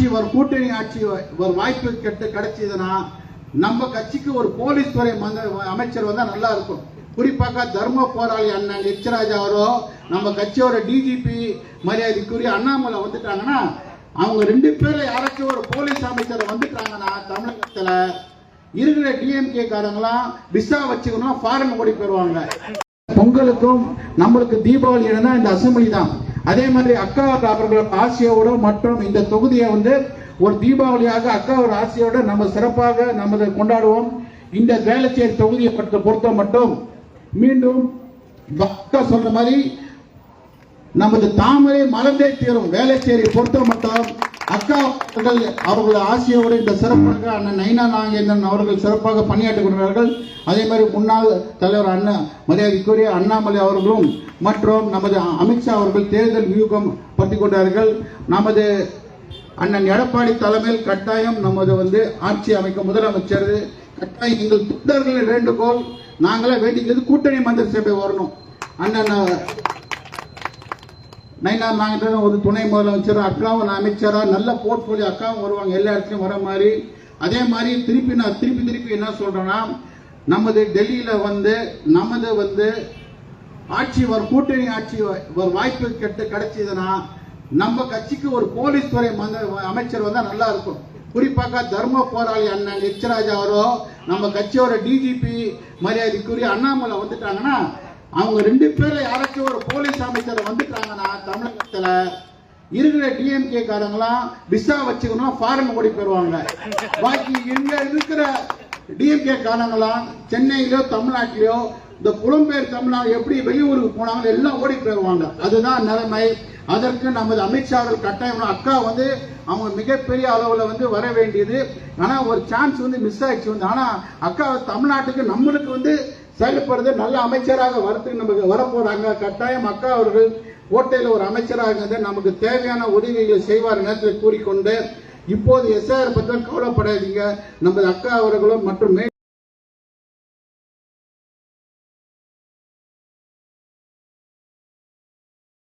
ஆட்சி ஒரு கூட்டணி ஆட்சி ஒரு வாய்ப்பு கெட்டு கிடைச்சதுன்னா நம்ம கட்சிக்கு ஒரு போலீஸ் துறை அமைச்சர் வந்தா நல்லா இருக்கும். குறிப்பாக தர்ம போராளி அண்ணன் எச்ராஜ் அவரோ நம்ம கட்சியோட டிஜிபி மரியாதைக்குரிய அண்ணாமலை வந்துட்டாங்கன்னா அவங்க ரெண்டு பேர்ல யாராச்சும் ஒரு போலீஸ் அமைச்சர் வந்துட்டாங்கன்னா தமிழகத்துல இருக்கிற டிஎம்கே காரங்களாம் விசா வச்சுக்கணும் ஃபாரின் ஓடி போயிடுவாங்க பொங்கலுக்கும் நம்மளுக்கு தீபாவளி தான் இந்த அசம்பிளி தான் அதே மாதிரி அக்கா அவர்களோட ஆசையோட மற்றும் இந்த தொகுதியை வந்து ஒரு தீபாவளியாக அக்காவோட ஆசையோட நம்ம சிறப்பாக நமது கொண்டாடுவோம். இந்த வேலைச்சேரி தொகுதியை பற்றி பொறுத்த மட்டும் மீண்டும் அக்கா சொல்ற மாதிரி நமது தாமரை மலர்ந்தே தீரும். வேலைச்சேரி பொறுத்த மட்டும் அக்கா அவர்கள் அவர்களுடைய ஆசியோடு இந்த சிறப்பாக அண்ணன் நைனா நாகேந்திரன் அவர்கள் சிறப்பாக பணியாற்றிக் கொண்டார்கள் அதே மாதிரி முன்னாள் தலைவர் அண்ணன் மரியாதைக்குரிய அண்ணாமலை அவர்களும் மற்றும் நமது அமித்ஷா அவர்கள் தேர்தல் வியூகம் பற்றி கொண்டார்கள். நமது அண்ணன் எடப்பாடி தலைமையில் கட்டாயம் நமது வந்து ஆட்சி அமைக்க முதலமைச்சர். கட்டாயம் எங்கள் தொண்டர்களின் வேண்டுகோள். நாங்களே வேண்டிக்கிறது கூட்டணி மந்திர சபை வரணும். அண்ணன் நைனார் நாகேந்திரன் ஒரு துணை முதலமைச்சர் அக்காவும் அமைச்சராக நல்ல போர்ட்ஃபோலியோ அக்காவும் வருவாங்க எல்லா இடத்துலையும் வர மாதிரி. அதே மாதிரி திருப்பி நான் திருப்பி திருப்பி என்ன சொல்கிறேன்னா நமது டெல்லியில் வந்து நமது வந்து ஆட்சி ஒரு கூட்டணி ஆட்சி ஒரு வாய்ப்பு கெட்டு கிடைச்சதுன்னா நம்ம கட்சிக்கு ஒரு போலீஸ் துறை மந்த அமைச்சர் வந்தால் நல்லா இருக்கும். குறிப்பாக தர்ம போராளி அண்ணன் எச்ராஜ் அவரோ நம்ம கட்சியோட டிஜிபி மரியாதைக்குரிய அண்ணாமலை வந்துட்டாங்கன்னா அவங்க ரெண்டு பேர்ல யாராச்சும் ஒரு போலீஸ் அமைச்சர் வந்துட்டாங்கன்னா தமிழகத்துல இருக்கிற டிஎம்கே காரங்களாம் விசா வச்சுக்கணும் ஃபாரின் ஓடி போயிடுவாங்க பாக்கி இங்க இருக்கிற டிஎம்கே காரங்களாம் சென்னையிலோ தமிழ்நாட்டிலோ இந்த புலம்பெயர் தமிழ்நாடு எப்படி வெளியூருக்கு போனாங்களோ எல்லாம் ஓடி போயிடுவாங்க அதுதான் நிலைமை. அதற்கு நமது அமித்ஷா அவர்கள் கட்டாயம் அக்கா வந்து அவங்க மிகப்பெரிய அளவில் வந்து வர வேண்டியது. ஆனால் ஒரு சான்ஸ் வந்து மிஸ் ஆயிடுச்சு வந்து. ஆனால் அக்கா தமிழ்நாட்டுக்கு நம்மளுக்கு வந்து செயல்படுறது நல்ல அமைச்சராக வரத்துக்கு நமக்கு வரப்போறாங்க. கட்டாயம் அக்கா அவர்கள் கோட்டையில் ஒரு அமைச்சராக இருந்து நமக்கு தேவையான உதவிகளை செய்வார் நேரத்தில் கூறிக்கொண்டு இப்போது எஸ்ஆர் பற்றி கவலைப்படாதீங்க. நமது அக்கா அவர்களும் மற்றும்